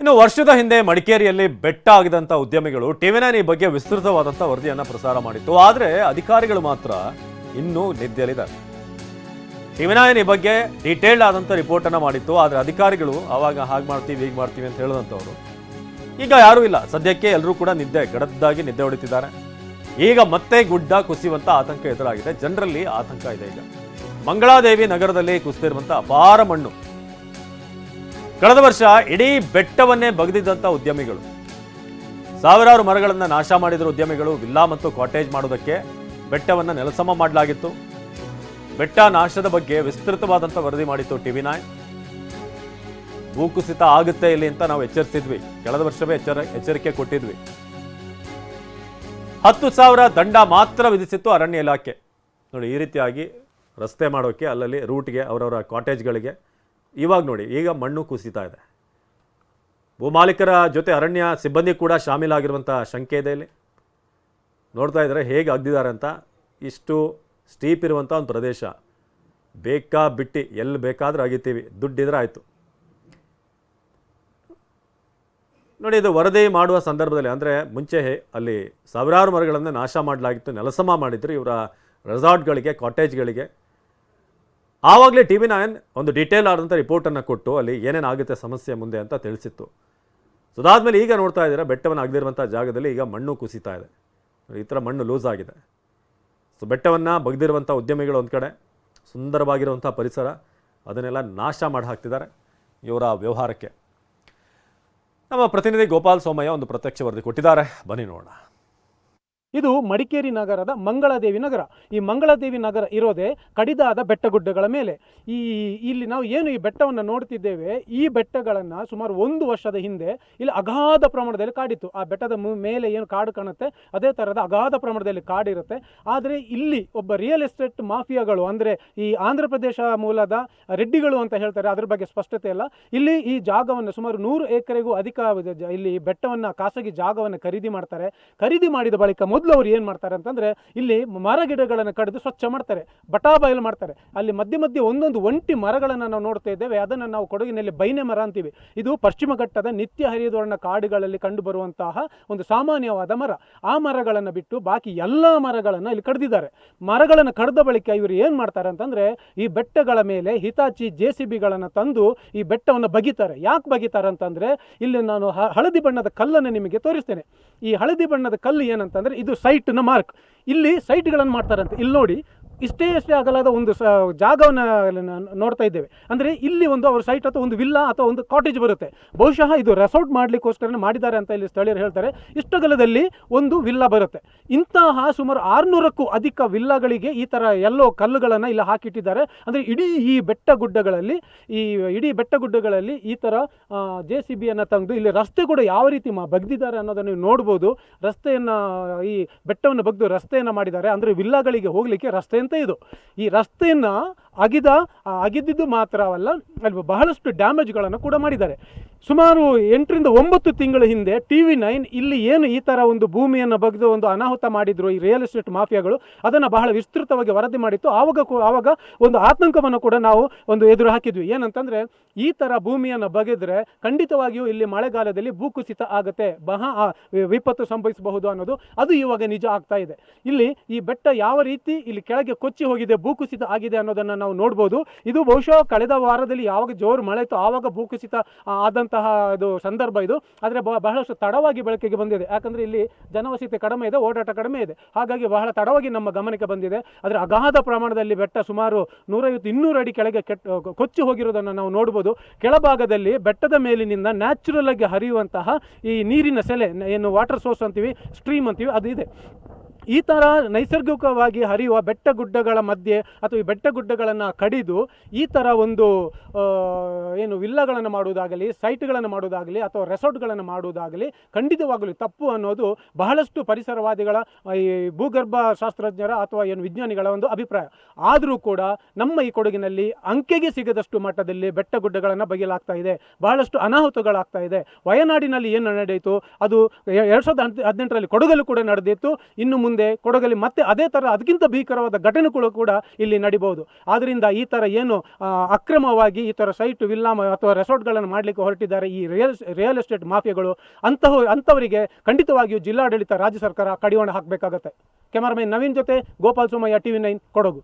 ಇನ್ನು ವರ್ಷದ ಹಿಂದೆ ಮಡಿಕೇರಿಯಲ್ಲಿ ಬೆಟ್ಟ ಆಗಿದಂಥ ಉದ್ಯಮಿಗಳು ಟಿವಿ ನೈನ್ ಈ ಬಗ್ಗೆ ವಿಸ್ತೃತವಾದಂಥ ವರದಿಯನ್ನು ಪ್ರಸಾರ ಮಾಡಿತ್ತು. ಆದರೆ ಅಧಿಕಾರಿಗಳು ಮಾತ್ರ ಇನ್ನೂ ನಿದ್ದೆಯಲ್ಲಿದ್ದಾರೆ. ಟಿವಿ ನೈನ್ ಈ ಬಗ್ಗೆ ಡೀಟೇಲ್ಡ್ ಆದಂಥ ರಿಪೋರ್ಟನ್ನು ಮಾಡಿತ್ತು. ಆದರೆ ಅಧಿಕಾರಿಗಳು ಆವಾಗ ಹಾಗೆ ಮಾಡ್ತೀವಿ, ಹೀಗೆ ಮಾಡ್ತೀವಿ ಅಂತ ಹೇಳಿದಂಥವ್ರು ಈಗ ಯಾರೂ ಇಲ್ಲ. ಸದ್ಯಕ್ಕೆ ಎಲ್ಲರೂ ಕೂಡ ನಿದ್ದೆ, ಗಡದ್ದಾಗಿ ನಿದ್ದೆ ಹೊಡಿತಿದ್ದಾರೆ. ಈಗ ಮತ್ತೆ ಗುಡ್ಡ ಕುಸಿಯುವಂತ ಆತಂಕ ಎದುರಾಗಿದೆ. ಜನರಲ್ಲಿ ಆತಂಕ ಇದೆ ಈಗ. ಮಂಗಳಾದೇವಿ ನಗರದಲ್ಲಿ ಕುಸಿದಿರುವಂಥ ಅಪಾರ ಮಣ್ಣು. ಕಳೆದ ವರ್ಷ ಇಡೀ ಬೆಟ್ಟವನ್ನೇ ಬಗೆದಿದ್ದಂಥ ಉದ್ಯಮಿಗಳು. ಸಾವಿರಾರು ಮರಗಳನ್ನು ನಾಶ ಮಾಡಿದ ಉದ್ಯಮಿಗಳು ವಿಲ್ಲಾ ಮತ್ತು ಕಾಟೇಜ್ ಮಾಡೋದಕ್ಕೆ ಬೆಟ್ಟವನ್ನು ನೆಲಸಮ ಮಾಡಲಾಗಿತ್ತು. ಬೆಟ್ಟ ನಾಶದ ಬಗ್ಗೆ ವಿಸ್ತೃತವಾದಂಥ ವರದಿ ಮಾಡಿತ್ತು ಟಿವಿ ನೈನ್ ಭೂಕುಸಿತ ಆಗುತ್ತೆ ಇಲ್ಲಿ ಅಂತ ನಾವು ಎಚ್ಚರಿಸಿದ್ವಿ. ಕಳೆದ ವರ್ಷವೇ ಎಚ್ಚರ, ಎಚ್ಚರಿಕೆ ಕೊಟ್ಟಿದ್ವಿ. ಹತ್ತು ಸಾವಿರ ದಂಡ ಮಾತ್ರ ವಿಧಿಸಿತ್ತು ಅರಣ್ಯ ಇಲಾಖೆ. ನೋಡಿ, ಈ ರೀತಿಯಾಗಿ ರಸ್ತೆ ಮಾಡೋಕ್ಕೆ ಅಲ್ಲಲ್ಲಿ ರೂಟ್ಗೆ ಅವರವರ ಕಾಟೇಜ್ಗಳಿಗೆ ಇವಾಗ ನೋಡಿ, ಈಗ ಮಣ್ಣು ಕುಸಿತಾ ಇದೆ. ಭೂಮಾಲೀಕರ ಜೊತೆ ಅರಣ್ಯ ಸಿಬ್ಬಂದಿ ಕೂಡ ಶಾಮೀಲಾಗಿರುವಂಥ ಶಂಕೆ ಇದೆ ಇಲ್ಲಿ. ನೋಡ್ತಾ ಇದ್ದಾರೆ ಹೇಗೆ ಅಗ್ದಿದ್ದಾರೆ ಅಂತ, ಇಷ್ಟು ಸ್ಟೀಪ್ ಇರುವಂಥ ಒಂದು ಪ್ರದೇಶ. ಬೇಕಾ ಬಿಟ್ಟು, ಎಲ್ಲಿ ಬೇಕಾದರೂ ಅಗಿತೀವಿ, ದುಡ್ಡಿದ್ರೆ ಆಯಿತು. ನೋಡಿ, ಇದು ವರದಿ ಮಾಡುವ ಸಂದರ್ಭದಲ್ಲಿ, ಅಂದರೆ ಮುಂಚೆ ಅಲ್ಲಿ ಸಾವಿರಾರು ಮರಗಳನ್ನು ನಾಶ ಮಾಡಲಾಗಿತ್ತು, ನೆಲಸಮ ಮಾಡಿದ್ರು ಇವರ ರೆಸಾರ್ಟ್ಗಳಿಗೆ ಕಾಟೇಜ್ಗಳಿಗೆ ಆವಾಗಲೇ ಟಿ ವಿ ನೈನ್ ಒಂದು ಡೀಟೇಲ್ ಆದಂಥ ರಿಪೋರ್ಟನ್ನು ಕೊಟ್ಟು ಅಲ್ಲಿ ಏನೇನು ಆಗುತ್ತೆ ಸಮಸ್ಯೆ ಮುಂದೆ ಅಂತ ತಿಳಿಸಿತ್ತು. ಸೊ ಅದಾದಮೇಲೆ ಈಗ ನೋಡ್ತಾ ಇದ್ದೀರಾ, ಬೆಟ್ಟವನ್ನು ಆಗದಿರುವಂಥ ಜಾಗದಲ್ಲಿ ಈಗ ಮಣ್ಣು ಕುಸಿತಾ ಇದೆ. ಈ ಥರ ಮಣ್ಣು ಲೂಸ್ ಆಗಿದೆ. ಸೊ ಬೆಟ್ಟವನ್ನು ಬಗ್ದಿರುವಂಥ ಉದ್ಯಮಿಗಳು ಒಂದು ಕಡೆ ಸುಂದರವಾಗಿರುವಂಥ ಪರಿಸರ, ಅದನ್ನೆಲ್ಲ ನಾಶ ಮಾಡಿ ಹಾಕ್ತಿದ್ದಾರೆ ಇವರ ವ್ಯವಹಾರಕ್ಕೆ. ನಮ್ಮ ಪ್ರತಿನಿಧಿ ಗೋಪಾಲ್ ಸೋಮಯ್ಯ ಒಂದು ಪ್ರತ್ಯಕ್ಷ ವರದಿ ಕೊಟ್ಟಿದ್ದಾರೆ. ಬನ್ನಿ ನೋಡೋಣ. ಇದು ಮಡಿಕೇರಿ ನಗರದ ಮಂಗಳಾದೇವಿ ನಗರ. ಈ ಮಂಗಳಾದೇವಿ ನಗರ ಇರೋದೇ ಕಡಿದಾದ ಬೆಟ್ಟಗುಡ್ಡಗಳ ಮೇಲೆ. ಈ, ಇಲ್ಲಿ ನಾವು ಏನು ಈ ಬೆಟ್ಟವನ್ನು ನೋಡ್ತಿದ್ದೇವೆ, ಈ ಬೆಟ್ಟಗಳನ್ನು ಸುಮಾರು ಒಂದು ವರ್ಷದ ಹಿಂದೆ ಇಲ್ಲಿ ಅಗಾಧ ಪ್ರಮಾಣದಲ್ಲಿ ಕಾಡಿತ್ತು. ಆ ಬೆಟ್ಟದ ಮೇಲೆ ಏನು ಕಾಡು ಕಾಣುತ್ತೆ, ಅದೇ ಥರದ ಅಗಾಧ ಪ್ರಮಾಣದಲ್ಲಿ ಕಾಡಿರುತ್ತೆ. ಆದರೆ ಇಲ್ಲಿ ಒಬ್ಬ ರಿಯಲ್ ಎಸ್ಟೇಟ್ ಮಾಫಿಯಾಗಳು, ಅಂದರೆ ಈ ಆಂಧ್ರ ಪ್ರದೇಶ ಮೂಲದ ರೆಡ್ಡಿಗಳು ಅಂತ ಹೇಳ್ತಾರೆ, ಅದ್ರ ಬಗ್ಗೆ ಸ್ಪಷ್ಟತೆ ಇಲ್ಲ. ಇಲ್ಲಿ ಈ ಜಾಗವನ್ನು ಸುಮಾರು ನೂರು ಎಕರೆಗೂ ಅಧಿಕ ಇಲ್ಲಿ ಬೆಟ್ಟವನ್ನು, ಖಾಸಗಿ ಜಾಗವನ್ನು ಖರೀದಿ ಮಾಡ್ತಾರೆ. ಖರೀದಿ ಮಾಡಿದ ಬಳಿಕ ಮೊದಲು ಅವ್ರು ಏನು ಮಾಡ್ತಾರೆ ಅಂತಂದರೆ, ಇಲ್ಲಿ ಮರ ಗಿಡಗಳನ್ನು ಕಡಿದು ಸ್ವಚ್ಛ ಮಾಡ್ತಾರೆ, ಬಟಾ ಬಯಲು ಮಾಡ್ತಾರೆ. ಅಲ್ಲಿ ಮಧ್ಯೆ ಮಧ್ಯೆ ಒಂದೊಂದು ಒಂಟಿ ಮರಗಳನ್ನು ನಾವು ನೋಡ್ತಾ ಇದ್ದೇವೆ, ಅದನ್ನು ನಾವು ಕೊಡಗಿನಲ್ಲಿ ಬೈನೆ ಮರ ಅಂತೀವಿ. ಇದು ಪಶ್ಚಿಮ ಘಟ್ಟದ ನಿತ್ಯ ಹರಿಯದೋರಣ ಕಾಡುಗಳಲ್ಲಿ ಕಂಡುಬರುವಂತಹ ಒಂದು ಸಾಮಾನ್ಯವಾದ ಮರ. ಆ ಮರಗಳನ್ನು ಬಿಟ್ಟು ಬಾಕಿ ಎಲ್ಲ ಮರಗಳನ್ನು ಇಲ್ಲಿ ಕಡಿದಿದ್ದಾರೆ. ಮರಗಳನ್ನು ಕಡಿದ ಬಳಿಕ ಇವರು ಏನು ಮಾಡ್ತಾರೆ ಅಂತಂದರೆ, ಈ ಬೆಟ್ಟಗಳ ಮೇಲೆ ಹಿತಾಚಿ ಜೆ ಸಿ ಬಿಗಳನ್ನು ತಂದು ಈ ಬೆಟ್ಟವನ್ನು ಬಗಿತಾರೆ. ಯಾಕೆ ಬಗಿತಾರೆ ಅಂತಂದರೆ, ಇಲ್ಲಿ ನಾನು ಹಳದಿ ಬಣ್ಣದ ಕಲ್ಲನ್ನು ನಿಮಗೆ ತೋರಿಸ್ತೇನೆ. ಈ ಹಳದಿ ಬಣ್ಣದ ಕಲ್ಲು ಏನಂತಂದರೆ, ಇದು ಸೈಟ್ನ ಮಾರ್ಕ್ ಇಲ್ಲಿ ಸೈಟ್ಗಳನ್ನು ಮಾಡ್ತಾರಂತೆ. ಇಲ್ಲಿ ನೋಡಿ ಇಷ್ಟೇ ಅಷ್ಟೇ ಅಗಲದ ಒಂದು ಸ, ಜಾಗವನ್ನು ನೋಡ್ತಾ ಇದ್ದೇವೆ. ಅಂದರೆ ಇಲ್ಲಿ ಒಂದು ಅವರ ಸೈಟ್ ಅಥವಾ ಒಂದು ವಿಲ್ಲಾ ಅಥವಾ ಒಂದು ಕಾಟೇಜ್ ಬರುತ್ತೆ. ಬಹುಶಃ ಇದು ರೆಸಾರ್ಟ್ ಮಾಡಲಿಕ್ಕೋಸ್ಕರ ಮಾಡಿದ್ದಾರೆ ಅಂತ ಇಲ್ಲಿ ಸ್ಥಳೀಯರು ಹೇಳ್ತಾರೆ. ಇಷ್ಟಗಲದಲ್ಲಿ ಒಂದು ವಿಲ್ಲಾ ಬರುತ್ತೆ. ಇಂತಹ ಸುಮಾರು ಆರುನೂರಕ್ಕೂ ಅಧಿಕ ವಿಲ್ಲಾಗಳಿಗೆ ಈ ಥರ ಎಲ್ಲೋ ಕಲ್ಲುಗಳನ್ನು ಇಲ್ಲಿ ಹಾಕಿಟ್ಟಿದ್ದಾರೆ. ಅಂದರೆ ಇಡೀ ಈ ಬೆಟ್ಟ ಗುಡ್ಡಗಳಲ್ಲಿ ಈ ಇಡೀ ಬೆಟ್ಟ ಗುಡ್ಡಗಳಲ್ಲಿ ಈ ಥರ ಜೆ ಸಿ ಬಿಯನ್ನು ತಂದು ಇಲ್ಲಿ ರಸ್ತೆ ಕೂಡ ಯಾವ ರೀತಿ ಬಗ್ದಿದ್ದಾರೆ ಅನ್ನೋದನ್ನು ನೀವು ನೋಡ್ಬೋದು. ರಸ್ತೆಯನ್ನು, ಈ ಬೆಟ್ಟವನ್ನು ಬಗ್ದು ರಸ್ತೆಯನ್ನು ಮಾಡಿದ್ದಾರೆ. ಅಂದರೆ ವಿಲ್ಲಾಗಳಿಗೆ ಹೋಗಲಿಕ್ಕೆ ರಸ್ತೆ ಅಂತ ಇದು. ಈ ರಸ್ತೆಯನ್ನು ಅಗಿದ ಅಗಿದಿದ್ದು ಮಾತ್ರವಲ್ಲ ಅಲ್ಲಿ ಬಹಳಷ್ಟು ಡ್ಯಾಮೇಜ್ಗಳನ್ನು ಕೂಡ ಮಾಡಿದ್ದಾರೆ. ಸುಮಾರು ಎಂಟರಿಂದ ಒಂಬತ್ತು ತಿಂಗಳ ಹಿಂದೆ ಟಿ ವಿ ನೈನ್ ಇಲ್ಲಿ ಏನು ಈ ಥರ ಒಂದು ಭೂಮಿಯನ್ನು ಬಗೆದು ಒಂದು ಅನಾಹುತ ಮಾಡಿದ್ರು ಈ ರಿಯಲ್ ಎಸ್ಟೇಟ್ ಮಾಫಿಯಾಗಳು ಅದನ್ನು ಬಹಳ ವಿಸ್ತೃತವಾಗಿ ವರದಿ ಮಾಡಿತ್ತು. ಆವಾಗ ಆವಾಗ ಒಂದು ಆತಂಕವನ್ನು ಕೂಡ ನಾವು ಒಂದು ಎದುರು ಹಾಕಿದ್ವಿ. ಏನಂತಂದರೆ ಈ ಥರ ಭೂಮಿಯನ್ನು ಬಗೆದ್ರೆ ಖಂಡಿತವಾಗಿಯೂ ಇಲ್ಲಿ ಮಳೆಗಾಲದಲ್ಲಿ ಭೂಕುಸಿತ ಆಗುತ್ತೆ ಆ, ವಿಪತ್ತು ಸಂಭವಿಸಬಹುದು ಅನ್ನೋದು ಅದು ಇವಾಗ ನಿಜ ಆಗ್ತಾ ಇದೆ. ಇಲ್ಲಿ ಈ ಬೆಟ್ಟ ಯಾವ ರೀತಿ ಇಲ್ಲಿ ಕೆಳಗೆ ಕೊಚ್ಚಿ ಹೋಗಿದೆ ಭೂಕುಸಿತ ಆಗಿದೆ ಅನ್ನೋದನ್ನು ನಾವು ನೋಡ್ಬೋದು. ಇದು ಬಹುಶಃ ಕಳೆದ ವಾರದಲ್ಲಿ ಯಾವಾಗ ಜೋರು ಮಳೆ ಇತ್ತು ಆವಾಗ ಭೂಕುಸಿತ ಆ, ಆದಂತಹ ಇದು ಸಂದರ್ಭ ಇದು. ಆದರೆ ಬಹಳಷ್ಟು ತಡವಾಗಿ ಬೆಳಕಿಗೆ ಬಂದಿದೆ. ಯಾಕಂದರೆ ಇಲ್ಲಿ ಜನವಸತಿ ಕಡಿಮೆ ಇದೆ, ಓಡಾಟ ಕಡಿಮೆ ಇದೆ. ಹಾಗಾಗಿ ಬಹಳ ತಡವಾಗಿ ನಮ್ಮ ಗಮನಕ್ಕೆ ಬಂದಿದೆ. ಆದರೆ ಅಗಾಧ ಪ್ರಮಾಣದಲ್ಲಿ ಬೆಟ್ಟ ಸುಮಾರು ನೂರೈವತ್ತು, ಇನ್ನೂರು ಅಡಿ ಕೆಳಗೆ ಕೆಟ್ಟ ಕೊಚ್ಚಿ ಹೋಗಿರೋದನ್ನು ನಾವು ನೋಡ್ಬೋದು. ಕೆಳಭಾಗದಲ್ಲಿ ಬೆಟ್ಟದ ಮೇಲಿನಿಂದ ನ್ಯಾಚುರಲ್ ಆಗಿ ಹರಿಯುವಂತಹ ಈ ನೀರಿನ ಸೆಲೆ, ಏನು ವಾಟರ್ ಸೋರ್ಸ್ ಅಂತೀವಿ, ಸ್ಟ್ರೀಮ್ ಅಂತೀವಿ, ಅದು ಇದೆ. ಈ ಥರ ನೈಸರ್ಗಿಕವಾಗಿ ಹರಿಯುವ ಬೆಟ್ಟ ಗುಡ್ಡಗಳ ಮಧ್ಯೆ ಅಥವಾ ಈ ಬೆಟ್ಟ ಗುಡ್ಡಗಳನ್ನು ಕಡಿದು ಈ ಥರ ಒಂದು ಏನು ವಿಲ್ಲಗಳನ್ನು ಮಾಡುವುದಾಗಲಿ, ಸೈಟ್ಗಳನ್ನು ಮಾಡುವುದಾಗಲಿ ಅಥವಾ ರೆಸಾರ್ಟ್ಗಳನ್ನು ಮಾಡುವುದಾಗಲಿ ಖಂಡಿತವಾಗಲೂ ತಪ್ಪು ಅನ್ನೋದು ಬಹಳಷ್ಟು ಪರಿಸರವಾದಿಗಳ ಈ ಭೂಗರ್ಭ ಶಾಸ್ತ್ರಜ್ಞರ ಅಥವಾ ಏನು ವಿಜ್ಞಾನಿಗಳ ಒಂದು ಅಭಿಪ್ರಾಯ. ಆದರೂ ಕೂಡ ನಮ್ಮ ಈ ಕೊಡಗಿನಲ್ಲಿ ಅಂಕೆಗೆ ಸಿಗದಷ್ಟು ಮಟ್ಟದಲ್ಲಿ ಬೆಟ್ಟ ಗುಡ್ಡಗಳನ್ನು ಬಗೆಯಲಾಗ್ತಾ ಇದೆ. ಬಹಳಷ್ಟು ಅನಾಹುತಗಳಾಗ್ತಾ ಇದೆ. ವಯನಾಡಿನಲ್ಲಿ ಏನು ನಡೆಯಿತು? ಅದು ಎರಡು ಸಾವಿರದ ಹದಿನೆಂಟರಲ್ಲಿ ಕೊಡಗಲ್ಲೂ ಕೂಡ ನಡೆದಿತ್ತು. ಇನ್ನು ಮುಂದೆ ಮುಂದೆ ಕೊಡಗಲ್ಲಿ ಮತ್ತೆ ಅದೇ ಥರ ಅದಕ್ಕಿಂತ ಭೀಕರವಾದ ಘಟನೆಗಳು ಕೂಡ ಇಲ್ಲಿ ನಡಿಬಹುದು. ಆದ್ದರಿಂದ ಈ ಥರ ಏನು ಅಕ್ರಮವಾಗಿ ಈ ಥರ ಸೈಟ್ ವಿಲ್ಲಾ ಅಥವಾ ರೆಸಾರ್ಟ್ಗಳನ್ನು ಮಾಡಲಿಕ್ಕೆ ಹೊರಟಿದ್ದಾರೆ ಈ ರಿಯಲ್ ರಿಯಲ್ ಎಸ್ಟೇಟ್ ಮಾಫಿಯಾಗಳು, ಅಂತಹ ಅಂಥವರಿಗೆ ಖಂಡಿತವಾಗಿಯೂ ಜಿಲ್ಲಾಡಳಿತ, ರಾಜ್ಯ ಸರ್ಕಾರ ಕಡಿವಾಣ ಹಾಕಬೇಕಾಗತ್ತೆ. ಕ್ಯಾಮರಾಮನ್ ನವೀನ್ ಜೊತೆ ಗೋಪಾಲ್ ಸೋಮಯ್ಯ, ಟಿವಿ ನೈನ್, ಕೊಡಗು.